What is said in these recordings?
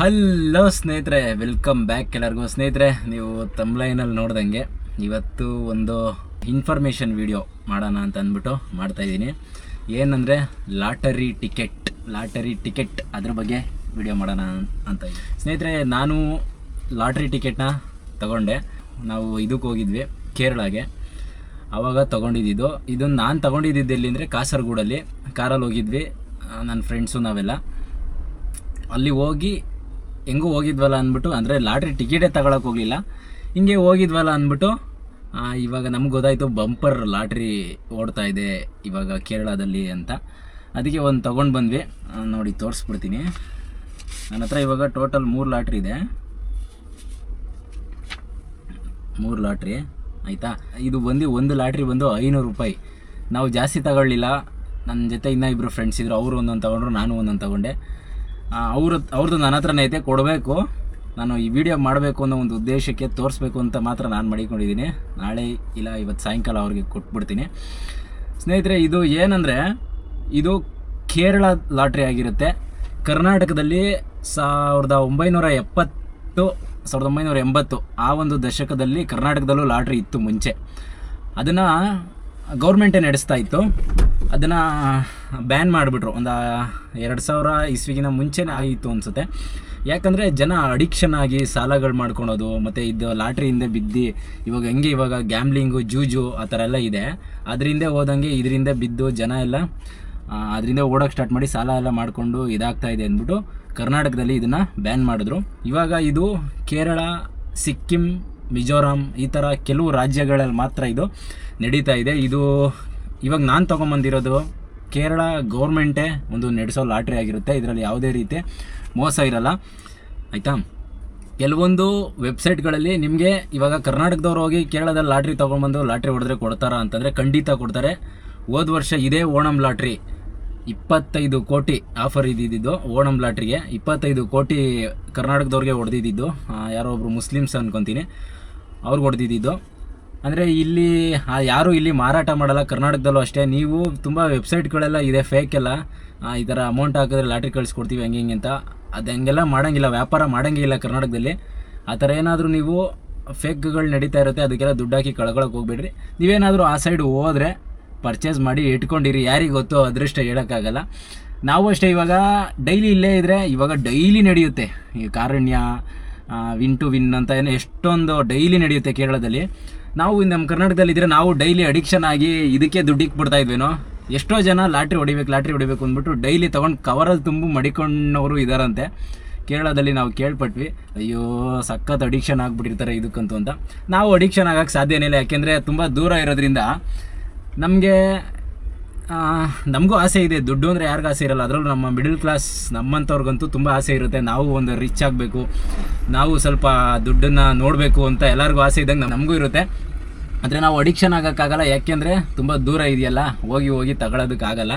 Hello ಸ್ನೇಹಿತರೆ welcome back ಎಲ್ಲರಿಗೂ. ಸ್ನೇಹಿತರೆ, ನೀವು ತಮ್ಲೈನಲ್ಲಿ ನೋಡ್ದಂಗೆ ಇವತ್ತು ಒಂದು ಇನ್ಫಾರ್ಮೇಷನ್ ವಿಡಿಯೋ ಮಾಡೋಣ ಅಂತ ಅಂದ್ಬಿಟ್ಟು ಮಾಡ್ತಾಯಿದ್ದೀನಿ ಏನಂದರೆ, ಲಾಟರಿ ಟಿಕೆಟ್ ಲಾಟರಿ ಟಿಕೆಟ್ ಅದ್ರ ಬಗ್ಗೆ ವಿಡಿಯೋ ಮಾಡೋಣ ಅಂತ ಸ್ನೇಹಿತರೆ, ನಾನು ಲಾಟ್ರಿ ಟಿಕೆಟ್ನ ತಗೊಂಡೆ. ನಾವು ಇದಕ್ಕೆ ಹೋಗಿದ್ವಿ, ಕೇರಳಗೆ. ಆವಾಗ ತೊಗೊಂಡಿದ್ದು ಇದನ್ನು ನಾನು ತೊಗೊಂಡಿದ್ದು ಎಲ್ಲಿ ಅಂದರೆ ಕಾಸರಗೋಡಲ್ಲಿ. ಕಾರಲ್ಲಿ ಹೋಗಿದ್ವಿ ನನ್ನ ಫ್ರೆಂಡ್ಸು ನಾವೆಲ್ಲ. ಅಲ್ಲಿ ಹೋಗಿ ಹೆಂಗೂ ಹೋಗಿದ್ವಲ್ಲ ಅಂದ್ಬಿಟ್ಟು, ಅಂದರೆ ಲಾಟ್ರಿ ಟಿಕೆಟೇ ತಗೊಳಕ್ಕೆ ಹೋಗಲಿಲ್ಲ. ಹಿಂಗೆ ಹೋಗಿದ್ವಲ್ಲ ಅಂದ್ಬಿಟ್ಟು ಇವಾಗ ನಮ್ಗೆ ಗೊತ್ತಾಯಿತು ಬಂಪರ್ ಲಾಟ್ರಿ ಓಡ್ತಾ ಇದೆ ಇವಾಗ ಕೇರಳದಲ್ಲಿ ಅಂತ. ಅದಕ್ಕೆ ಒಂದು ತೊಗೊಂಡು ಬಂದ್ವಿ. ನೋಡಿ ತೋರಿಸ್ಬಿಡ್ತೀನಿ. ನನ್ನ ಹತ್ರ ಇವಾಗ ಟೋಟಲ್ ಮೂರು ಲಾಟ್ರಿ ಇದೆ. ಮೂರು ಲಾಟ್ರಿ, ಆಯಿತಾ? ಇದು ಬಂದು ಒಂದು ಲಾಟ್ರಿ ಬಂದು ಐನೂರು ರೂಪಾಯಿ. ನಾವು ಜಾಸ್ತಿ ತಗೊಳ್ಳಿಲ್ಲ. ನನ್ನ ಜೊತೆ ಇನ್ನೂ ಇಬ್ಬರು ಫ್ರೆಂಡ್ಸ್ ಇದ್ದರು ಅವರು ಒಂದೊಂದು ತಗೊಂಡ್ರು, ನಾನು ಒಂದೊಂದು ತಗೊಂಡೆ. ಅವ್ರ ಅವ್ರದ್ದು ನನ್ನ ಹತ್ರನೇ ಐತೆ, ಕೊಡಬೇಕು. ನಾನು ಈ ವಿಡಿಯೋ ಮಾಡಬೇಕು ಅನ್ನೋ ಒಂದು ಉದ್ದೇಶಕ್ಕೆ ತೋರಿಸ್ಬೇಕು ಅಂತ ಮಾತ್ರ ನಾನು ಮಾಡಿಕೊಂಡಿದ್ದೀನಿ. ನಾಳೆ ಇಲ್ಲ, ಇವತ್ತು ಸಾಯಂಕಾಲ ಅವ್ರಿಗೆ ಕೊಟ್ಬಿಡ್ತೀನಿ. ಸ್ನೇಹಿತರೆ, ಇದು ಏನಂದರೆ, ಇದು ಕೇರಳ ಲಾಟ್ರಿ ಆಗಿರುತ್ತೆ. ಕರ್ನಾಟಕದಲ್ಲಿ ಸಾವಿರದ ಒಂಬೈನೂರ ಎಪ್ಪತ್ತು, ಸಾವಿರದ ಒಂಬೈನೂರ ಎಂಬತ್ತು ಆ ಒಂದು ದಶಕದಲ್ಲಿ ಕರ್ನಾಟಕದಲ್ಲೂ ಲಾಟ್ರಿ ಇತ್ತು ಮುಂಚೆ. ಅದನ್ನು ಗೌರ್ಮೆಂಟೇ ನಡೆಸ್ತಾ ಇತ್ತು. ಅದನ್ನು ಬ್ಯಾನ್ ಮಾಡಿಬಿಟ್ರು. ಒಂದು ಎರಡು ಸಾವಿರ ಇಸ್ವಿಗಿನ ಮುಂಚೆನೇ ಆಗಿತ್ತು ಅನಿಸುತ್ತೆ. ಯಾಕಂದರೆ ಜನ ಅಡಿಕ್ಷನ್ ಆಗಿ ಸಾಲಗಳು ಮಾಡ್ಕೊಳೋದು, ಮತ್ತು ಇದು ಲಾಟ್ರಿಯಿಂದ ಬಿದ್ದು, ಇವಾಗ ಹೆಂಗೆ ಇವಾಗ ಗ್ಯಾಮ್ಲಿಂಗು ಜೂಜು ಆ ಥರ ಎಲ್ಲ ಇದೆ. ಅದರಿಂದ ಹೋದಂಗೆ ಇದರಿಂದ ಬಿದ್ದು ಜನ ಎಲ್ಲ ಅದರಿಂದ ಓಡೋಕ್ಕೆ ಸ್ಟಾರ್ಟ್ ಮಾಡಿ ಸಾಲ ಎಲ್ಲ ಮಾಡಿಕೊಂಡು ಇದಾಗ್ತಾ ಇದೆ ಅಂದ್ಬಿಟ್ಟು ಕರ್ನಾಟಕದಲ್ಲಿ ಇದನ್ನು ಬ್ಯಾನ್ ಮಾಡಿದ್ರು. ಇವಾಗ ಇದು ಕೇರಳ, ಸಿಕ್ಕಿಂ ಮಿಜೋರಾಂ ಈ ಥರ ಕೆಲವು ರಾಜ್ಯಗಳಲ್ಲಿ ಮಾತ್ರ ಇದು ನಡೀತಾ ಇದೆ. ಇದು ಇವಾಗ ನಾನು ತೊಗೊಂಬಂದಿರೋದು ಕೇರಳ ಗೌರ್ಮೆಂಟೇ ಒಂದು ನಡೆಸೋ ಲಾಟ್ರಿ ಆಗಿರುತ್ತೆ. ಇದರಲ್ಲಿ ಯಾವುದೇ ರೀತಿ ಮೋಸ ಇರಲ್ಲ. ಆಯಿತಾ? ಕೆಲವೊಂದು ವೆಬ್ಸೈಟ್ಗಳಲ್ಲಿ ನಿಮಗೆ ಇವಾಗ ಕರ್ನಾಟಕದವ್ರು ಹೋಗಿ ಕೇರಳದಲ್ಲಿ ಲಾಟ್ರಿ ತೊಗೊಂಬಂದು ಲಾಟ್ರಿ ಹೊಡೆದ್ರೆ ಕೊಡ್ತಾರ ಅಂತಂದರೆ ಖಂಡಿತ ಕೊಡ್ತಾರೆ. ಹೋದ ವರ್ಷ ಇದೇ ಓಣಂ ಲಾಟ್ರಿ ಇಪ್ಪತ್ತೈದು ಕೋಟಿ ಆಫರ್ ಇದ್ದಿದ್ದು ಓಣಂ ಲಾಟ್ರಿಗೆ. ಇಪ್ಪತ್ತೈದು ಕೋಟಿ ಕರ್ನಾಟಕದವ್ರಿಗೆ ಹೊಡೆದಿದ್ದು. ಯಾರೋ ಒಬ್ಬರು ಮುಸ್ಲಿಮ್ಸ್ ಅನ್ಕೊತೀನಿ. ಅವ್ರಿಗೆ ಹೊಡೆದಿದ್ದು ಅಂದರೆ ಇಲ್ಲಿ ಯಾರೂ ಇಲ್ಲಿ ಮಾರಾಟ ಮಾಡಲ್ಲ ಕರ್ನಾಟಕದಲ್ಲೂ ಅಷ್ಟೇ. ನೀವು ತುಂಬ ವೆಬ್ಸೈಟ್ಗಳೆಲ್ಲ ಇದೆ ಫೇಕ್ ಎಲ್ಲ. ಆ, ಈ ಥರ ಅಮೌಂಟ್ ಹಾಕಿದ್ರೆ ಲಾಟ್ರಿ ಕಳಿಸ್ಕೊಡ್ತೀವಿ ಹಂಗೆ ಹಿಂಗೆ ಅಂತ. ಅದು ಹಂಗೆಲ್ಲ ಮಾಡೋಂಗಿಲ್ಲ ವ್ಯಾಪಾರ ಮಾಡೋಂಗಿಲ್ಲ ಕರ್ನಾಟಕದಲ್ಲಿ. ಆ ಥರ ಏನಾದರೂ ನೀವು ಫೇಕ್ಗಳು ನಡೀತಾ ಇರುತ್ತೆ ಅದಕ್ಕೆಲ್ಲ ದುಡ್ಡು ಹಾಕಿ ಕಳ್ಕೊಳಕ್ಕೆ ಹೋಗ್ಬೇಡ್ರಿ. ನೀವೇನಾದರೂ ಆ ಸೈಡ್ ಹೋದರೆ ಪರ್ಚೇಸ್ ಮಾಡಿ ಇಟ್ಕೊಂಡಿರಿ ಯಾರಿಗೆ ಗೊತ್ತೋ ಅದೃಷ್ಟ ಹೇಳೋಕ್ಕಾಗಲ್ಲ. ನಾವು ಅಷ್ಟೇ ಇವಾಗ ಡೈಲಿ ಇಲ್ಲೇ ಇದ್ದರೆ ಇವಾಗ ಡೈಲಿ ನಡೆಯುತ್ತೆ. ಈ ಕಾರುಣ್ಯ ವಿನ್ ಟು ವಿನ್ ಅಂತ ಏನೋ ಎಷ್ಟೊಂದು ಡೈಲಿ ನಡೆಯುತ್ತೆ ಕೇರಳದಲ್ಲಿ. ನಾವು ನಮ್ಮ ಕರ್ನಾಟಕದಲ್ಲಿ ಇದ್ದರೆ ನಾವು ಡೈಲಿ ಅಡಿಕ್ಷನ್ ಆಗಿ ಇದಕ್ಕೆ ದುಡ್ಡಿಗೆ ಬಿಡ್ತಾ ಇದ್ವೇನೋ? ಎಷ್ಟೋ ಜನ ಲಾಟ್ರಿ ಹೊಡಿಬೇಕು ಲಾಟ್ರಿ ಹೊಡಿಬೇಕು ಅಂದ್ಬಿಟ್ಟು ಡೈಲಿ ತೊಗೊಂಡು ಕವರಲ್ಲಿ ತುಂಬ ಮಡಿಕೊಂಡವರು ಇದ್ದಾರಂತೆ ಕೇರಳದಲ್ಲಿ ನಾವು ಕೇಳ್ಪಟ್ವಿ, ಅಯ್ಯೋ ಸಖತ್ ಅಡಿಕ್ಷನ್ ಆಗಿಬಿಟ್ಟಿರ್ತಾರೆ ಇದಕ್ಕಂತೂ ಅಂತ. ನಾವು ಅಡಿಕ್ಷನ್ ಆಗೋಕ್ಕೆ ಸಾಧ್ಯನೇ ಇಲ್ಲ, ಯಾಕೆಂದರೆ ತುಂಬ ದೂರ ಇರೋದ್ರಿಂದ ನಮಗೆ ನಮಗೂ ಆಸೆ ಇದೆ. ದುಡ್ಡು ಅಂದರೆ ಯಾರಿಗೂ ಆಸೆ ಇರಲ್ಲ. ಅದರಲ್ಲೂ ನಮ್ಮ ಮಿಡಲ್ ಕ್ಲಾಸ್ ನಮ್ಮಂಥವ್ರಿಗಂತೂ ತುಂಬ ಆಸೆ ಇರುತ್ತೆ. ನಾವು ಒಂದು ರಿಚ್ ಆಗಬೇಕು. ನಾವು ಸ್ವಲ್ಪ ದುಡ್ಡನ್ನು ನೋಡಬೇಕು ಅಂತ ಎಲ್ಲರಿಗೂ ಆಸೆ ಇದ್ದಂಗೆ ನಮಗೂ ಇರುತ್ತೆ. ಆದರೆ ನಾವು ಅಡಿಕ್ಷನ್ ಆಗೋಕ್ಕಾಗಲ್ಲ. ಯಾಕೆಂದರೆ ತುಂಬ ದೂರ ಇದೆಯಲ್ಲ. ಹೋಗಿ ಹೋಗಿ ತಗೊಳ್ಳೋದಕ್ಕಾಗಲ್ಲ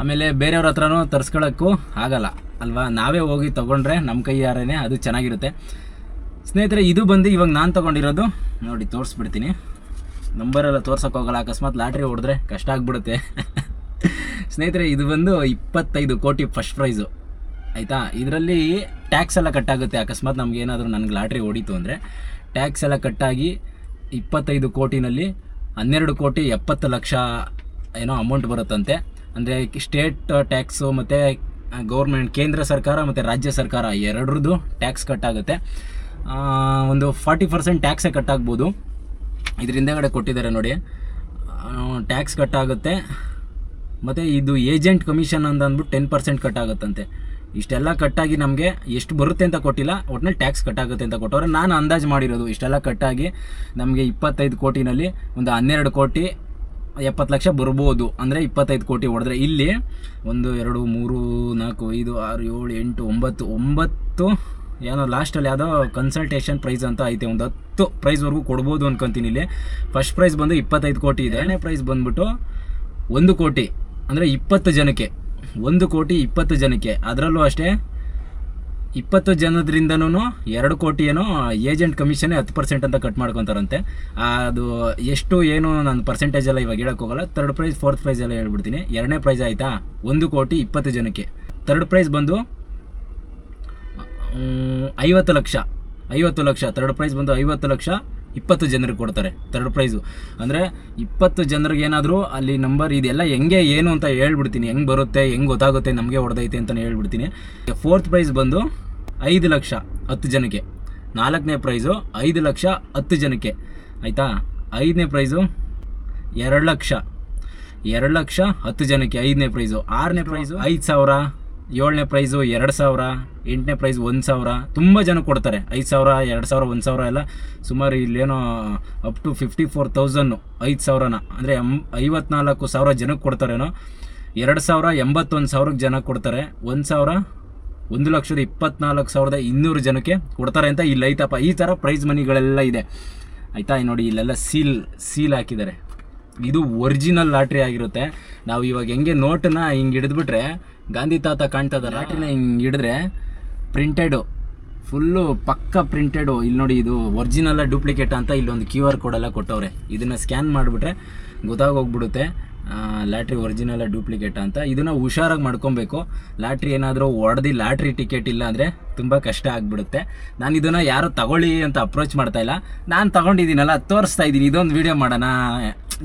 ಆಮೇಲೆ ಬೇರೆಯವ್ರ ಹತ್ರನೂ ತರಿಸ್ಕೊಳ್ಳೋಕ್ಕೂ ಆಗಲ್ಲ. ಅಲ್ವಾ? ನಾವೇ ಹೋಗಿ ತೊಗೊಂಡ್ರೆ ನಮ್ಮ ಕೈಯಾರೇ ಅದು ಚೆನ್ನಾಗಿರುತ್ತೆ. ಸ್ನೇಹಿತರೆ, ಇದು ಬಂದು ಇವಾಗ ನಾನು ತೊಗೊಂಡಿರೋದು ನೋಡಿ, ತೋರಿಸ್ಬಿಡ್ತೀನಿ. ನಂಬರೆಲ್ಲ ತೋರ್ಸೋಕೆ ಹೋಗಲ್ಲ. ಅಕಸ್ಮಾತ್ ಲಾಟ್ರಿ ಹೊಡೆದ್ರೆ ಕಷ್ಟ ಆಗ್ಬಿಡುತ್ತೆ. ಸ್ನೇಹಿತರೆ, ಇದು ಬಂದು ಇಪ್ಪತ್ತೈದು ಕೋಟಿ ಫಸ್ಟ್ ಪ್ರೈಸು ಆಯಿತಾ? ಇದರಲ್ಲಿ ಟ್ಯಾಕ್ಸ್ ಎಲ್ಲ ಕಟ್ಟಾಗುತ್ತೆ. ಅಕಸ್ಮಾತ್ ನಮ್ಗೆ ಏನಾದರೂ ನನಗೆ ಲಾಟ್ರಿ ಹೊಡೀತು ಅಂದರೆ ಟ್ಯಾಕ್ಸ್ ಎಲ್ಲ ಕಟ್ಟಾಗಿ ಇಪ್ಪತ್ತೈದು ಕೋಟಿನಲ್ಲಿ ಹನ್ನೆರಡು ಕೋಟಿ ಎಪ್ಪತ್ತು ಲಕ್ಷ ಏನೋ ಅಮೌಂಟ್ ಬರುತ್ತಂತೆ. ಅಂದರೆ ಸ್ಟೇಟ್ ಟ್ಯಾಕ್ಸು ಮತ್ತು ಗೌರ್ಮೆಂಟ್ ಕೇಂದ್ರ ಸರ್ಕಾರ ಮತ್ತು ರಾಜ್ಯ ಸರ್ಕಾರ ಎರಡರದ್ದು ಟ್ಯಾಕ್ಸ್ ಕಟ್ಟಾಗುತ್ತೆ. ಒಂದು ಫಾರ್ಟಿ ಪರ್ಸೆಂಟ್ ಟ್ಯಾಕ್ಸೇ ಕಟ್ಟಾಗ್ಬೋದು. ಇದ್ರ ಹಿಂದೆಗಡೆ ಕೊಟ್ಟಿದ್ದಾರೆ ನೋಡಿ. ಟ್ಯಾಕ್ಸ್ ಕಟ್ಟಾಗುತ್ತೆ ಮತ್ತು ಇದು ಏಜೆಂಟ್ ಕಮಿಷನ್ ಅಂತ ಅಂದ್ಬಿಟ್ಟು ಟೆನ್ ಪರ್ಸೆಂಟ್ ಕಟ್ಟಾಗುತ್ತಂತೆ ಇಷ್ಟೆಲ್ಲ ಕಟ್ಟಾಗಿ ನಮಗೆ ಎಷ್ಟು ಬರುತ್ತೆ ಅಂತ ಕೊಟ್ಟಿಲ್ಲ, ಒಟ್ನಲ್ಲಿ ಟ್ಯಾಕ್ಸ್ ಕಟ್ಟಾಗುತ್ತೆ ಅಂತ ಕೊಟ್ಟವ್ರೆ ನಾನು ಅಂದಾಜು ಮಾಡಿರೋದು, ಇಷ್ಟೆಲ್ಲ ಕಟ್ಟಾಗಿ ನಮಗೆ ಇಪ್ಪತ್ತೈದು ಕೋಟಿನಲ್ಲಿ ಒಂದು ಹನ್ನೆರಡು ಕೋಟಿ ಎಪ್ಪತ್ತು ಲಕ್ಷ ಬರ್ಬೋದು. ಅಂದರೆ ಇಪ್ಪತ್ತೈದು ಕೋಟಿ ಹೊಡೆದ್ರೆ ಇಲ್ಲಿ ಒಂದು, ಎರಡು, ಮೂರು, ನಾಲ್ಕು, ಐದು, ಆರು, ಏಳು, ಎಂಟು, ಒಂಬತ್ತು ಒಂಬತ್ತು ಏನೋ ಲಾಸ್ಟಲ್ಲಿ ಯಾವುದೋ ಕನ್ಸಲ್ಟೇಷನ್ ಪ್ರೈಸ್ ಅಂತ ಐತೆ, ಒಂದು ಹತ್ತು ಪ್ರೈಸ್ವರೆಗೂ ಕೊಡ್ಬೋದು ಅನ್ಕೊಂತೀನಿ ಇಲ್ಲಿ. ಫಸ್ಟ್ ಪ್ರೈಸ್ ಬಂದು ಇಪ್ಪತ್ತೈದು ಕೋಟಿ ಇದೆ. ಎರಡನೇ ಪ್ರೈಸ್ ಬಂದ್ಬಿಟ್ಟು ಒಂದು ಕೋಟಿ, ಅಂದರೆ ಇಪ್ಪತ್ತು ಜನಕ್ಕೆ. ಒಂದು ಕೋಟಿ ಇಪ್ಪತ್ತು ಜನಕ್ಕೆ. ಅದರಲ್ಲೂ ಅಷ್ಟೇ ಇಪ್ಪತ್ತು ಜನದ್ರಿಂದನೂ ಎರಡು ಕೋಟಿ ಏನೋ ಏಜೆಂಟ್ ಕಮಿಷನ್ನೇ ಹತ್ತು ಪರ್ಸೆಂಟ್ ಅಂತ ಕಟ್ ಮಾಡ್ಕೊತಾರಂತೆ. ಅದು ಎಷ್ಟು, ಏನು, ನಾನು ಪರ್ಸೆಂಟೇಜ್ ಎಲ್ಲ ಇವಾಗ ಹೇಳಕ್ಕೆ ಹೋಗಲ್ಲ. ತರ್ಡ್ ಪ್ರೈಸ್ ಫೋರ್ತ್ ಪ್ರೈಸ್ ಎಲ್ಲ ಹೇಳ್ಬಿಡ್ತೀನಿ. ಎರಡನೇ ಪ್ರೈಸ್ ಆಯಿತಾ? ಒಂದು ಕೋಟಿ ಇಪ್ಪತ್ತು ಜನಕ್ಕೆ. ತರ್ಡ್ ಪ್ರೈಸ್ ಬಂದು ಐವತ್ತು ಲಕ್ಷ. ಐವತ್ತು ಲಕ್ಷ. ತರ್ಡ್ ಪ್ರೈಸ್ ಬಂದು ಐವತ್ತು ಲಕ್ಷ, ಇಪ್ಪತ್ತು ಜನರಿಗೆ ಕೊಡ್ತಾರೆ. ತರ್ಡ್ ಪ್ರೈಸು ಅಂದರೆ ಇಪ್ಪತ್ತು ಜನರಿಗೆ ಏನಾದರೂ ಅಲ್ಲಿ ನಂಬರ್ ಇದೆಲ್ಲ ಹೆಂಗೆ, ಏನು ಅಂತ ಹೇಳ್ಬಿಡ್ತೀನಿ. ಹೆಂಗೆ ಬರುತ್ತೆ, ಹೆಂಗೆ ಗೊತ್ತಾಗುತ್ತೆ ನಮಗೆ ಹೊಡೆದೈತೆ ಅಂತಲೇ ಹೇಳ್ಬಿಡ್ತೀನಿ. ಫೋರ್ತ್ ಪ್ರೈಸ್ ಬಂದು ಐದು ಲಕ್ಷ ಹತ್ತು ಜನಕ್ಕೆ. ನಾಲ್ಕನೇ ಪ್ರೈಸು ಐದು ಲಕ್ಷ ಹತ್ತು ಜನಕ್ಕೆ. ಆಯಿತಾ? ಐದನೇ ಪ್ರೈಸು ಎರಡು ಲಕ್ಷ. ಎರಡು ಲಕ್ಷ ಹತ್ತು ಜನಕ್ಕೆ. ಐದನೇ ಪ್ರೈಸು ಆರನೇ ಪ್ರೈಸು ಐದು ಸಾವಿರ. ಏಳನೇ ಪ್ರೈಸು ಎರಡು ಸಾವಿರ, ಎಂಟನೇ ಪ್ರೈಸ್ ಒಂದು ಸಾವಿರ, ತುಂಬ ಜನ ಕೊಡ್ತಾರೆ. ಐದು ಸಾವಿರ, ಎರಡು ಸಾವಿರ, ಒಂದು ಸಾವಿರ ಎಲ್ಲ ಸುಮಾರು ಇಲ್ಲೇನೋ up to fifty four thousand ಐದು ಸಾವಿರನ. ಅಂದರೆ ಎಂ, ಐವತ್ನಾಲ್ಕು ಸಾವಿರ ಜನಕ್ಕೆ ಕೊಡ್ತಾರೇನೋ, ಎರಡು ಸಾವಿರ ಎಂಬತ್ತೊಂದು ಸಾವಿರಕ್ಕೆ ಜನ ಕೊಡ್ತಾರೆ. ಒಂದು ಸಾವಿರ ಒಂದು ಲಕ್ಷದ ಇಪ್ಪತ್ನಾಲ್ಕು ಸಾವಿರದ ಇನ್ನೂರು ಜನಕ್ಕೆ ಕೊಡ್ತಾರೆ ಅಂತ ಇಲ್ಲಿ ಐತಪ್ಪ. ಈ ಥರ ಪ್ರೈಸ್ ಮನಿಗಳೆಲ್ಲ ಇದೆ. ಆಯಿತಾ? ನೋಡಿ ಇಲ್ಲೆಲ್ಲ ಸೀಲ್ ಸೀಲ್ ಹಾಕಿದ್ದಾರೆ. ಇದು ಒರಿಜಿನಲ್ ಲಾಟ್ರಿ ಆಗಿರುತ್ತೆ. ನಾವು ಇವಾಗ ಹೆಂಗೆ ನೋಟನ್ನ ಹಿಂಗೆ ಹಿಡಿದ್ಬಿಟ್ರೆ ಗಾಂಧಿ ತಾತ ಕಾಣ್ತದ ಲಾಟ್ರಿನ ಹಿಂಗೆ ಹಿಡಿದ್ರೆ ಪ್ರಿಂಟೆಡು ಫುಲ್ಲು ಪಕ್ಕ ಪ್ರಿಂಟೆಡು ಇಲ್ಲಿ ನೋಡಿ ಇದು ಒರಿಜಿನಲ್ಲ ಡೂಪ್ಲಿಕೇಟ್ ಅಂತ ಇಲ್ಲೊಂದು ಕ್ಯೂ ಆರ್ ಕೋಡೆಲ್ಲ ಕೊಟ್ಟವ್ರೆ. ಇದನ್ನು ಸ್ಕ್ಯಾನ್ ಮಾಡಿಬಿಟ್ರೆ ಗೊತ್ತಾಗೋಗ್ಬಿಡುತ್ತೆ ಲಾಟ್ರಿ ಒರಿಜಿನಲ್ಲ ಡೂಪ್ಲಿಕೇಟ್ ಅಂತ. ಇದನ್ನು ಹುಷಾರಾಗಿ ಮಾಡ್ಕೊಬೇಕು. ಲಾಟ್ರಿ ಏನಾದರೂ ಹೊಡೆದು ಲಾಟ್ರಿ ಟಿಕೆಟ್ ಇಲ್ಲ ಅಂದರೆ ತುಂಬ ಕಷ್ಟ ಆಗಿಬಿಡುತ್ತೆ. ನಾನು ಇದನ್ನು ಯಾರು ತಗೊಳ್ಳಿ ಅಂತ ಅಪ್ರೋಚ್ ಮಾಡ್ತಾ ಇಲ್ಲ. ನಾನು ತಗೊಂಡಿದ್ದೀನಲ್ಲ, ತೋರಿಸ್ತಾ ಇದ್ದೀನಿ. ಇದೊಂದು ವೀಡಿಯೋ ಮಾಡೋಣ.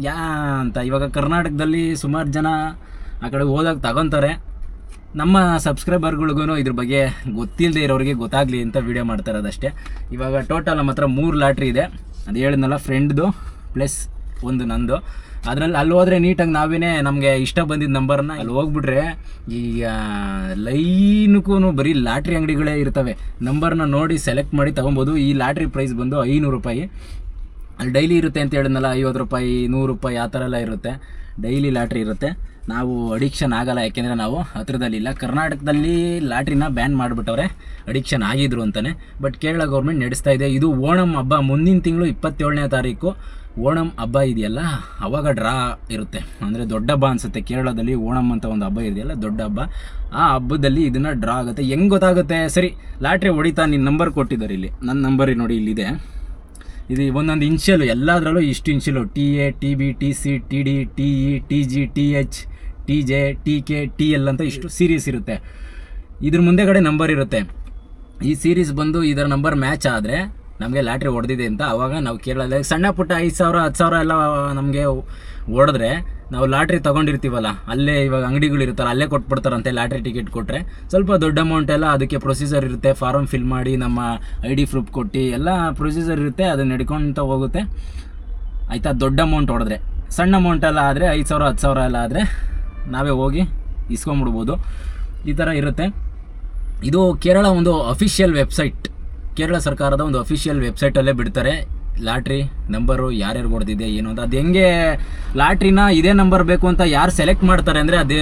ಯಾ, ಅಂತ. ಇವಾಗ ಕರ್ನಾಟಕದಲ್ಲಿ ಸುಮಾರು ಜನ ಆ ಕಡೆ ಹೋದಾಗ ತಗೊತಾರೆ. ನಮ್ಮ ಸಬ್ಸ್ಕ್ರೈಬರ್ಗಳಿಗೂ ಇದ್ರ ಬಗ್ಗೆ ಗೊತ್ತಿಲ್ಲದೆ ಇರೋರಿಗೆ ಗೊತ್ತಾಗಲಿ ಅಂತ ವೀಡಿಯೋ ಮಾಡ್ತಾ ಇರೋದಷ್ಟೇ. ಇವಾಗ ಟೋಟಲ್ ನಮ್ಮ ಹತ್ರ ಮೂರು ಲಾಟ್ರಿ ಇದೆ. ಅದು ಹೇಳಿದ್ನಲ್ಲ ಫ್ರೆಂಡ್ದು ಪ್ಲಸ್ ಒಂದು ನಂದು. ಅದರಲ್ಲಿ ಅಲ್ಲಿ ಹೋದರೆ ನೀಟಾಗಿ ನಾವೇನೇ ನಮಗೆ ಇಷ್ಟ ಬಂದಿದ್ದ ನಂಬರ್ನ ಅಲ್ಲಿ ಹೋಗ್ಬಿಟ್ರೆ ಈಗ ಲೈನಕ್ಕೂ ಬರೀ ಲಾಟ್ರಿ ಅಂಗಡಿಗಳೇ ಇರ್ತವೆ. ನಂಬರ್ನ ನೋಡಿ ಸೆಲೆಕ್ಟ್ ಮಾಡಿ ತೊಗೊಬೋದು. ಈ ಲಾಟ್ರಿ ಪ್ರೈಸ್ ಬಂದು ಐನೂರು ರೂಪಾಯಿ. ಅಲ್ಲಿ ಡೈಲಿ ಇರುತ್ತೆ ಅಂತ ಹೇಳಿದ್ನಲ್ಲ, ಐವತ್ತು ರೂಪಾಯಿ, ನೂರು ರೂಪಾಯಿ, ಆ ಥರ ಎಲ್ಲ ಇರುತ್ತೆ. ಡೈಲಿ ಲಾಟ್ರಿ ಇರುತ್ತೆ. ನಾವು ಅಡಿಕ್ಷನ್ ಆಗಲ್ಲ, ಯಾಕೆಂದರೆ ನಾವು ಹತ್ರದಲ್ಲಿಲ್ಲ ಕರ್ನಾಟಕದಲ್ಲಿ ಲಾಟ್ರಿನ ಬ್ಯಾನ್ ಮಾಡಿಬಿಟ್ಟವ್ರೆ ಅಡಿಕ್ಷನ್ ಆಗಿದ್ರು ಅಂತಲೇ ಬಟ್ ಕೇರಳ ಗೌರ್ಮೆಂಟ್ ನಡೆಸ್ತಾ ಇದೆ. ಇದು ಓಣಂ ಹಬ್ಬ. ಮುಂದಿನ ತಿಂಗಳು ಇಪ್ಪತ್ತೇಳನೇ ತಾರೀಕು ಓಣಂ ಹಬ್ಬ ಇದೆಯಲ್ಲ, ಅವಾಗ ಡ್ರಾ ಇರುತ್ತೆ. ಅಂದರೆ ದೊಡ್ಡ ಹಬ್ಬ ಅನಿಸುತ್ತೆ. ಕೇರಳದಲ್ಲಿ ಓಣಂ ಅಂತ ಒಂದು ಹಬ್ಬ ಇದೆಯಲ್ಲ, ದೊಡ್ಡ ಹಬ್ಬ. ಆ ಹಬ್ಬದಲ್ಲಿ ಇದನ್ನು ಡ್ರಾ ಆಗುತ್ತೆ. ಹೆಂಗೆ ಗೊತ್ತಾಗುತ್ತೆ? ಸರಿ, ಲಾಟ್ರಿ ಹೊಡಿತಾ ನಿನ್ನ ನಂಬರ್ ಕೊಟ್ಟಿದ್ದಾರೆ ಇಲ್ಲಿ. ನನ್ನ ನಂಬರ್ ನೋಡಿ ಇಲ್ಲಿದೆ. ಇದು ಒಂದೊಂದು ಇನ್ಷಿಯಲು ಎಲ್ಲದರಲ್ಲೂ ಇಷ್ಟು initial T A T B T C T D T E T G T H T J T K T L ಅಂತ ಇಷ್ಟು ಸೀರೀಸ್ ಇರುತ್ತೆ. ಇದ್ರ ಮುಂದೆಗಡೆ ನಂಬರ್ ಇರುತ್ತೆ. ಈ ಸೀರೀಸ್ ಬಂದು ಇದರ ನಂಬರ್ ಮ್ಯಾಚ್ ಆದರೆ ನಮಗೆ ಲ್ಯಾಟ್ರಿ ಹೊಡೆದಿದೆ ಅಂತ ಆವಾಗ ನಾವು ಕೇಳಲ್ಲ. ಸಣ್ಣ ಪುಟ್ಟ ಐದು ಸಾವಿರ ಹತ್ತು ಸಾವಿರ ಎಲ್ಲ ನಮಗೆ ಹೊಡೆದ್ರೆ ನಾವು ಲಾಟ್ರಿ ತೊಗೊಂಡಿರ್ತೀವಲ್ಲ, ಅಲ್ಲೇ ಇವಾಗ ಅಂಗಡಿಗಳು ಇರುತ್ತಲ್ಲ, ಅಲ್ಲೇ ಕೊಟ್ಬಿಡ್ತಾರಂತೆ ಲಾಟ್ರಿ ಟಿಕೆಟ್ ಕೊಟ್ಟರೆ ಸ್ವಲ್ಪ ದೊಡ್ಡ ಅಮೌಂಟ್ ಎಲ್ಲ ಅದಕ್ಕೆ ಪ್ರೊಸೀಜರ್ ಇರುತ್ತೆ ಫಾರಮ್ ಫಿಲ್ ಮಾಡಿ ನಮ್ಮ ಐ ಡಿ ಪ್ರೂಫ್ ಕೊಟ್ಟು ಎಲ್ಲ ಪ್ರೊಸೀಜರ್ ಇರುತ್ತೆ, ಅದನ್ನ ನಡ್ಕೊತ ಹೋಗುತ್ತೆ. ಆಯಿತಾ? ದೊಡ್ಡ ಅಮೌಂಟ್ ಹೊಡೆದ್ರೆ. ಸಣ್ಣ ಅಮೌಂಟ್ ಎಲ್ಲ ಆದರೆ ಐದು ಸಾವಿರ ಹತ್ತು ಸಾವಿರ ಎಲ್ಲ ಆದರೆ ನಾವೇ ಹೋಗಿ ಇಸ್ಕೊಂಬಿಡ್ಬೋದು. ಈ ಥರ ಇರುತ್ತೆ. ಇದು ಕೇರಳ ಒಂದು ಅಫಿಷಿಯಲ್ ವೆಬ್ಸೈಟ್ ಕೇರಳ ಸರ್ಕಾರದ ಒಂದು ಅಫಿಷಿಯಲ್ ವೆಬ್ಸೈಟಲ್ಲೇ ಬಿಡ್ತಾರೆ. ಲಾಟ್ರಿ ನಂಬರು ಯಾರ್ಯಾರು ಹೊಡೆದಿದೆ, ಏನು ಅಂತ. ಅದು ಹೆಂಗೆ ಲಾಟ್ರಿನ ಇದೇ ನಂಬರ್ ಬೇಕು ಅಂತ ಯಾರು ಸೆಲೆಕ್ಟ್ ಮಾಡ್ತಾರೆ ಅಂದರೆ ಅದೇ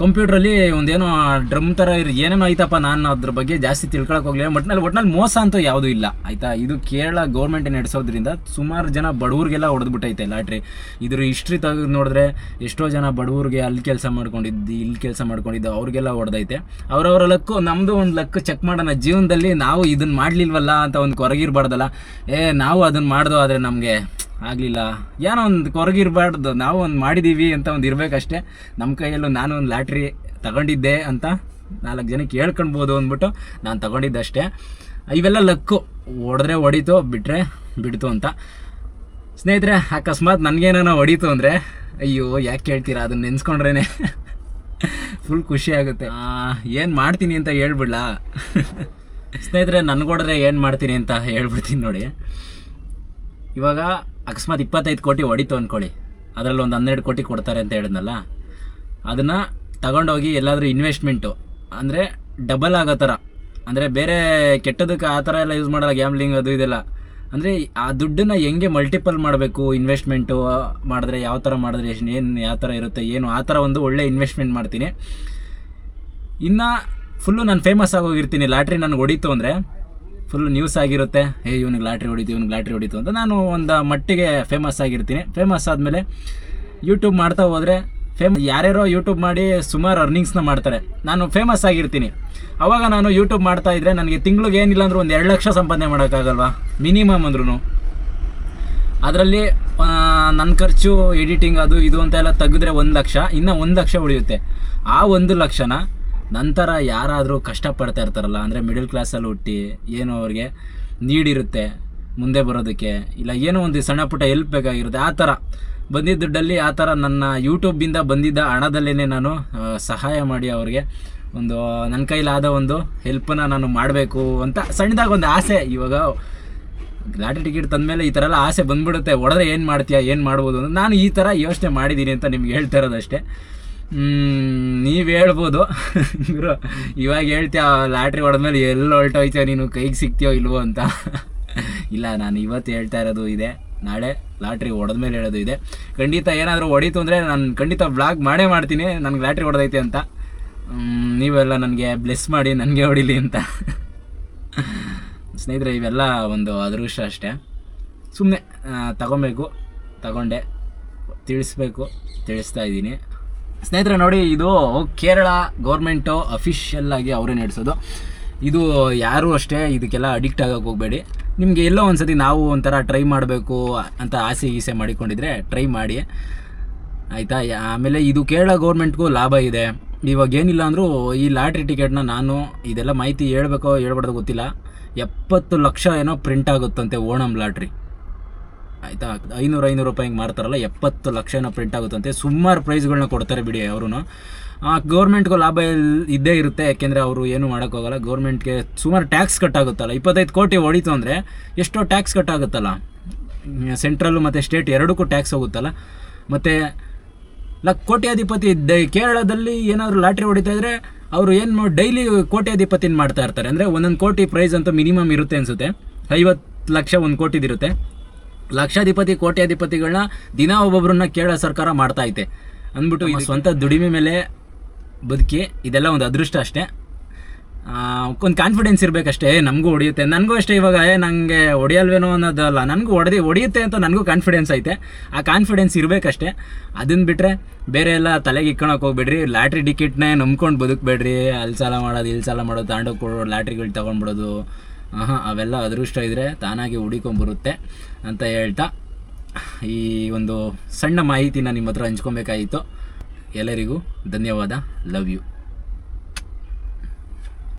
ಕಂಪ್ಯೂಟ್ರಲ್ಲಿ ಒಂದೇನೋ ಡ್ರಮ್ ಥರ ಏನೇನೋ ಐತಪ್ಪ ನಾನು ಅದ್ರ ಬಗ್ಗೆ ಜಾಸ್ತಿ ತಿಳ್ಕೊಳಕ್ಕೆ ಹೋಗಲಿಲ್ಲ. ಒಟ್ನಲ್ಲಿ ಒಟ್ನಲ್ಲಿ ಮೋಸ ಅಂತೂ ಯಾವುದೂ ಇಲ್ಲ. ಆಯಿತಾ? ಇದು ಕೇರಳ ಗೌರ್ಮೆಂಟ್ ನಡೆಸೋದ್ರಿಂದ ಸುಮಾರು ಜನ ಬಡವ್ರಿಗೆಲ್ಲ ಹೊಡೆದ್ಬಿಟ್ಟೈತೆ ಲಾಟ್ರಿ. ಇದ್ರ ಹಿಸ್ಟ್ರಿ ತೆಗೆದು ನೋಡಿದ್ರೆ ಎಷ್ಟೋ ಜನ ಬಡವ್ರಿಗೆ ಅಲ್ಲಿ ಕೆಲಸ ಮಾಡ್ಕೊಂಡಿದ್ದು, ಇಲ್ಲಿ ಕೆಲಸ ಮಾಡ್ಕೊಂಡಿದ್ದು ಅವ್ರಿಗೆಲ್ಲ ಹೊಡೆದೈತೆ. ಅವರವರ ಲಕ್ಕು ನಮ್ಮದು ಒಂದು ಲಕ್ ಚೆಕ್ ಮಾಡೋಣ. ಜೀವನದಲ್ಲಿ ನಾವು ಇದನ್ನು ಮಾಡಲಿಲ್ವಲ್ಲ ಅಂತ ಒಂದು ಕೊರಗಿರ್ಬಾರ್ದಲ್ಲ. ಏ, ನಾವು ಅದನ್ನು ಮಾಡ್ದೋ ಆದರೆ ನಮಗೆ ಆಗಲಿಲ್ಲ. ಏನೋ ಒಂದು ಕೊರಗಿರಬಾರ್ದು ನಾವು ಒಂದು ಮಾಡಿದ್ದೀವಿ ಅಂತ ಒಂದು ಇರಬೇಕಷ್ಟೇ. ನಮ್ಮ ಕೈಯಲ್ಲೂ ನಾನು ಒಂದು ಲ್ಯಾಟ್ರಿ ತಗೊಂಡಿದ್ದೆ ಅಂತ ನಾಲ್ಕು ಜನಕ್ಕೆ ಹೇಳ್ಕೊಳ್ಬೋದು ಅಂದ್ಬಿಟ್ಟು ನಾನು ತಗೊಂಡಿದ್ದಷ್ಟೇ. ಇವೆಲ್ಲ ಲಕ್ಕು. ಹೊಡೆದ್ರೆ ಹೊಡಿತು ಬಿಟ್ಟರೆ ಬಿಡ್ತು ಅಂತ. ಸ್ನೇಹಿತರೆ, ಅಕಸ್ಮಾತ್ ನನಗೇನೋ ಹೊಡೀತು ಅಂದರೆ, ಅಯ್ಯೋ, ಯಾಕೆ ಕೇಳ್ತೀರಾ? ಅದನ್ನ ನೆನೆಸ್ಕೊಂಡ್ರೇ ಫುಲ್ ಖುಷಿ ಆಗುತ್ತೆ. ಏನು ಮಾಡ್ತೀನಿ ಅಂತ ಹೇಳ್ಬಿಡ್ಲಾ? ಸ್ನೇಹಿತರೆ, ನನಗೊಡ್ರೆ ಏನು ಮಾಡ್ತೀನಿ ಅಂತ ಹೇಳ್ಬಿಡ್ತೀನಿ ನೋಡಿ. ಇವಾಗ ಅಕಸ್ಮಾತ್ ಇಪ್ಪತ್ತೈದು ಕೋಟಿ ಹೊಡಿತು ಅಂದ್ಕೊಳ್ಳಿ ಅದರಲ್ಲಿ ಒಂದು ಹನ್ನೆರಡು ಕೋಟಿ ಕೊಡ್ತಾರೆ ಅಂತ ಹೇಳಿದ್ನಲ್ಲ? ಅದನ್ನು ತಗೊಂಡೋಗಿ ಎಲ್ಲಾದರೂ ಇನ್ವೆಸ್ಟ್ಮೆಂಟು ಅಂದರೆ ಡಬಲ್ ಆಗೋ ಥರ. ಅಂದರೆ ಬೇರೆ ಕೆಟ್ಟದಕ್ಕೆ ಆ ಥರ ಎಲ್ಲ ಯೂಸ್ ಮಾಡಲ್ಲ ಗ್ಯಾಮ್ಲಿಂಗ್ ಅದು ಇದೆಲ್ಲ. ಅಂದರೆ ಆ ದುಡ್ಡನ್ನು ಹೆಂಗೆ ಮಲ್ಟಿಪಲ್ ಮಾಡಬೇಕು ಇನ್ವೆಸ್ಟ್ಮೆಂಟು ಮಾಡಿದ್ರೆ ಯಾವ ಥರ ಮಾಡಿದ್ರೆ ಎಷ್ಟು, ಏನು, ಯಾವ ಥರ ಇರುತ್ತೆ, ಏನು, ಆ ಥರ ಒಂದು ಒಳ್ಳೆ ಇನ್ವೆಸ್ಟ್ಮೆಂಟ್ ಮಾಡ್ತೀನಿ. ಇನ್ನು ಫುಲ್ಲು ನಾನು ಫೇಮಸ್ ಆಗೋಗಿರ್ತೀನಿ ಲಾಟ್ರಿ ನನಗೆ ಹೊಡೀತು ಅಂದರೆ ಫುಲ್ ನ್ಯೂಸ್ ಆಗಿರುತ್ತೆ. ಏ, ಇವ್ನಿಗೆ ಲಾಟ್ರಿ ಹೊಡಿತು, ಇವ್ನಿಗೆ ಲಾಟ್ರಿ ಹೊಡಿತು ಅಂತ ನಾನು ಒಂದು ಮಟ್ಟಿಗೆ ಫೇಮಸ್ ಆಗಿರ್ತೀನಿ. ಫೇಮಸ್ ಆದಮೇಲೆ ಯೂಟ್ಯೂಬ್ ಮಾಡ್ತಾ ಹೋದರೆ ಫೇಮ್ ಯಾರ್ಯಾರೋ ಯೂಟ್ಯೂಬ್ ಮಾಡಿ ಸುಮಾರು ಅರ್ನಿಂಗ್ಸ್ನ ಮಾಡ್ತಾರೆ. ನಾನು ಫೇಮಸ್ ಆಗಿರ್ತೀನಿ. ಅವಾಗ ನಾನು ಯೂಟ್ಯೂಬ್ ಮಾಡ್ತಾ ಇದ್ದರೆ ನನಗೆ ತಿಂಗ್ಳಿಗೆ ಏನಿಲ್ಲ ಅಂದರೂ ಒಂದು ಎರಡು ಲಕ್ಷ ಸಂಪಾದನೆ ಮಾಡೋಕ್ಕಾಗಲ್ವಾ? ಮಿನಿಮಮ್ ಅಂದ್ರೂ ಅದರಲ್ಲಿ ನನ್ನ ಖರ್ಚು ಎಡಿಟಿಂಗ್ ಅದು ಇದು ಅಂತ ಎಲ್ಲ ತೆಗೆದ್ರೆ ಒಂದು ಲಕ್ಷ, ಇನ್ನೂ ಒಂದು ಲಕ್ಷ ಉಳಿಯುತ್ತೆ. ಆ ಒಂದು ಲಕ್ಷನ ನಂತರ ಯಾರಾದರೂ ಕಷ್ಟಪಡ್ತಾ ಇರ್ತಾರಲ್ಲ, ಅಂದರೆ ಮಿಡಲ್ ಕ್ಲಾಸಲ್ಲಿ ಹುಟ್ಟಿ, ಏನೋ ಅವ್ರಿಗೆ ನೀಡಿರುತ್ತೆ ಮುಂದೆ ಬರೋದಕ್ಕೆ, ಇಲ್ಲ ಏನೋ ಒಂದು ಸಣ್ಣ ಪುಟ್ಟ ಹೆಲ್ಪ್ ಬೇಕಾಗಿರುತ್ತೆ, ಆ ಥರ. ಬಂದಿದ್ದ ದುಡ್ಡಲ್ಲಿ ಆ ಥರ ನನ್ನ ಯೂಟ್ಯೂಬಿಂದ ಬಂದಿದ್ದ ಹಣದಲ್ಲೇ ನಾನು ಸಹಾಯ ಮಾಡಿ ಅವ್ರಿಗೆ ಒಂದು ನನ್ನ ಕೈಲಾದ ಒಂದು ಹೆಲ್ಪನ್ನು ನಾನು ಮಾಡಬೇಕು ಅಂತ ಸಣ್ಣದಾಗಿ ಒಂದು ಆಸೆ. ಇವಾಗ ಲಾಟ್ರಿ ಟಿಕೆಟ್ ತಂದಮೇಲೆ ಈ ಥರ ಎಲ್ಲ ಆಸೆ ಬಂದ್ಬಿಡುತ್ತೆ. ಒಡೆದ್ರೆ ಏನು ಮಾಡ್ತೀಯಾ, ಏನು ಮಾಡ್ಬೋದು ಅಂತ ನಾನು ಈ ಥರ ಯೋಚನೆ ಮಾಡಿದ್ದೀನಿ ಅಂತ ನಿಮ್ಗೆ ಹೇಳ್ತಾ ಇರೋದಷ್ಟೇ. ನೀವು ಹೇಳ್ಬೋದು. ಗುರು, ಇವಾಗ ಹೇಳ್ತೀಯ, ಲಾಟ್ರಿ ಹೊಡೆದ್ಮೇಲೆ ಎಲ್ಲ ಹೊರಟೋಯ್ತೀಯ ನೀನು, ಕೈಗೆ ಸಿಗ್ತೀಯೋ ಇಲ್ವೋ ಅಂತ. ಇಲ್ಲ, ನಾನು ಇವತ್ತು ಹೇಳ್ತಾ ಇರೋದು ಇದೆ. ನಾಳೆ ಲಾಟ್ರಿ ಹೊಡೆದ್ಮೇಲೆ ಹೇಳೋದು ಇದೆ. ಖಂಡಿತ ಏನಾದರೂ ಹೊಡೀತು ಅಂದರೆ ನಾನು ಖಂಡಿತ ಬ್ಲಾಗ್ ಮಾಡೇ ಮಾಡ್ತೀನಿ. ನನಗೆ ಲಾಟ್ರಿ ಹೊಡೆದೈತೆ ಅಂತ. ನೀವೆಲ್ಲ ನನಗೆ ಬ್ಲೆಸ್ ಮಾಡಿ ನನಗೆ ಹೊಡಿಲಿ ಅಂತ. ಸ್ನೇಹಿತರೆ, ಇವೆಲ್ಲ ಒಂದು ಅದೃಷ್ಟ ಅಷ್ಟೇ. ಸುಮ್ಮನೆ ತಗೊಬೇಕು, ತಗೊಂಡೆ. ತಿಳಿಸ್ಬೇಕು, ತಿಳಿಸ್ತಾ ಇದ್ದೀನಿ. ಸ್ನೇಹಿತರೆ ನೋಡಿ, ಇದು ಕೇರಳ ಗೌರ್ಮೆಂಟು ಅಫಿಷಿಯಲ್ ಆಗಿ ಅವರೇ ನಡೆಸೋದು. ಇದು ಯಾರೂ ಅಷ್ಟೇ ಇದಕ್ಕೆಲ್ಲ ಅಡಿಕ್ಟ್ ಆಗೋಕೆ ಹೋಗಬೇಡಿ. ನಿಮಗೆ ಎಲ್ಲೋ ಒಂದು ಸತಿ ನಾವು ಒಂಥರ ಟ್ರೈ ಮಾಡಬೇಕು ಅಂತ ಆಸೆ ಗೀಸೆ ಮಾಡಿಕೊಂಡಿದ್ರೆ ಟ್ರೈ ಮಾಡಿ. ಆಯಿತಾ? ಆಮೇಲೆ ಇದು ಕೇರಳ ಗೌರ್ಮೆಂಟ್ಗೂ ಲಾಭ ಇದೆ. ಇವಾಗ ಏನಿಲ್ಲ ಅಂದರೂ ಈ ಲಾಟ್ರಿ ಟಿಕೆಟ್ನ ನಾನು ಇದೆಲ್ಲ ಮಾಹಿತಿ ಹೇಳ್ಬೇಕೋ ಹೇಳ್ಬಾರ್ದು ಗೊತ್ತಿಲ್ಲ. ಎಪ್ಪತ್ತು ಲಕ್ಷ ಏನೋ ಪ್ರಿಂಟ್ ಆಗುತ್ತಂತೆ ಓಣಂ ಲಾಟ್ರಿ. ಆಯಿತಾ? ಐನೂರು ಐನೂರು ರೂಪಾಯಿಗೆ ಮಾರ್ತಾರಲ್ಲ, ಎಪ್ಪತ್ತು ಲಕ್ಷ ಏನೋ ಪ್ರಿಂಟ್ ಆಗುತ್ತಂತೆ. ಸುಮಾರು ಪ್ರೈಸ್ಗಳನ್ನ ಕೊಡ್ತಾರೆ ಬಿಡಿ ಅವರು ಗೌರ್ಮೆಂಟ್ಗೂ ಲಾಭ ಇದ್ದೇ ಇರುತ್ತೆ, ಯಾಕೆಂದರೆ ಅವರು ಏನು ಮಾಡೋಕ್ಕೋಗಲ್ಲ ಗೌರ್ಮೆಂಟ್ಗೆ ಸುಮಾರು ಟ್ಯಾಕ್ಸ್ ಕಟ್ಟಾಗುತ್ತಲ್ಲ ಇಪ್ಪತ್ತೈದು ಕೋಟಿ ಹೊಡಿತು ಅಂದರೆ ಎಷ್ಟೋ ಟ್ಯಾಕ್ಸ್ ಕಟ್ಟಾಗುತ್ತಲ್ಲ ಸೆಂಟ್ರಲ್ಲು ಮತ್ತು ಸ್ಟೇಟ್ ಎರಡಕ್ಕೂ ಟ್ಯಾಕ್ಸ್ ಹೋಗುತ್ತಲ್ಲ. ಮತ್ತು ಲ ಕೋಟ್ಯಾಧಿಪತಿ ಕೇರಳದಲ್ಲಿ ಏನಾದರೂ ಲಾಟ್ರಿ ಹೊಡಿತಾ ಇದ್ದರೆ ಅವರು ಏನು ಡೈಲಿ ಕೋಟ್ಯಾಧಿಪತಿನ ಮಾಡ್ತಾ ಇರ್ತಾರೆ. ಅಂದರೆ ಒಂದೊಂದು ಕೋಟಿ ಪ್ರೈಸ್ ಅಂತೂ ಮಿನಿಮಮ್ ಇರುತ್ತೆ ಅನಿಸುತ್ತೆ. ಐವತ್ತು ಲಕ್ಷ ಒಂದು ಕೋಟಿದಿರುತ್ತೆ. ಲಕ್ಷಾಧಿಪತಿ ಕೋಟ್ಯಾಧಿಪತಿಗಳನ್ನ ದಿನ ಒಬ್ಬೊಬ್ಬರನ್ನ ಕೇರಳ ಸರ್ಕಾರ ಮಾಡ್ತಾ ಐತೆ. ಅಂದ್ಬಿಟ್ಟು ಇದು ಸ್ವಂತ ದುಡಿಮೆ ಮೇಲೆ ಬದುಕಿ ಇದೆಲ್ಲ ಒಂದು ಅದೃಷ್ಟ ಅಷ್ಟೇ. ಒಂದು ಕಾನ್ಫಿಡೆನ್ಸ್ ಇರಬೇಕಷ್ಟೇ. ನಮಗೂ ಹೊಡೆಯುತ್ತೆ. ನನಗೂ ಅಷ್ಟೇ ಇವಾಗ ಏ ನನಗೆ ಹೊಡೆಯಲ್ವೇನೋ ಅನ್ನೋದಲ್ಲ. ನನಗೂ ಹೊಡೆದಿ ಹೊಡೆಯುತ್ತೆ ಅಂತ ನನಗೂ ಕಾನ್ಫಿಡೆನ್ಸ್ ಐತೆ. ಆ ಕಾನ್ಫಿಡೆನ್ಸ್ ಇರಬೇಕಷ್ಟೇ. ಅದನ್ನು ಬಿಟ್ಟರೆ ಬೇರೆ ಎಲ್ಲ ತಲೆಗೆ ಇಕ್ಕೊಳಕ್ಕೆ ಹೋಗ್ಬೇಡ್ರಿ. ಲ್ಯಾಟ್ರಿ ಟಿಕೆಟ್ನೇ ನಂಬ್ಕೊಂಡು ಬದುಕಬೇಡ್ರಿ. ಅಲ್ಲಿ ಸಾಲ ಮಾಡೋದು ಇಲ್ಲಿ ಸಾಲ ಮಾಡೋದು ತಗೊಂಡೋಗಿ ಕೊಡೋ ಲ್ಯಾಟ್ರಿಗಳು ತೊಗೊಂಡ್ಬಿಡೋದು. ಹಾಂ ಅವೆಲ್ಲ ಅದೃಷ್ಟ ಇದ್ದರೆ ತಾನಾಗಿ ಹುಡಿಕೊಂಬರುತ್ತೆ ಅಂತ ಹೇಳ್ತಾ, ಈ ಒಂದು ಸಣ್ಣ ಮಾಹಿತಿನ ನಿಮ್ಮ ಹತ್ರ ಹಂಚ್ಕೊಬೇಕಾಯಿತು. ಎಲ್ಲರಿಗೂ ಧನ್ಯವಾದ. Love you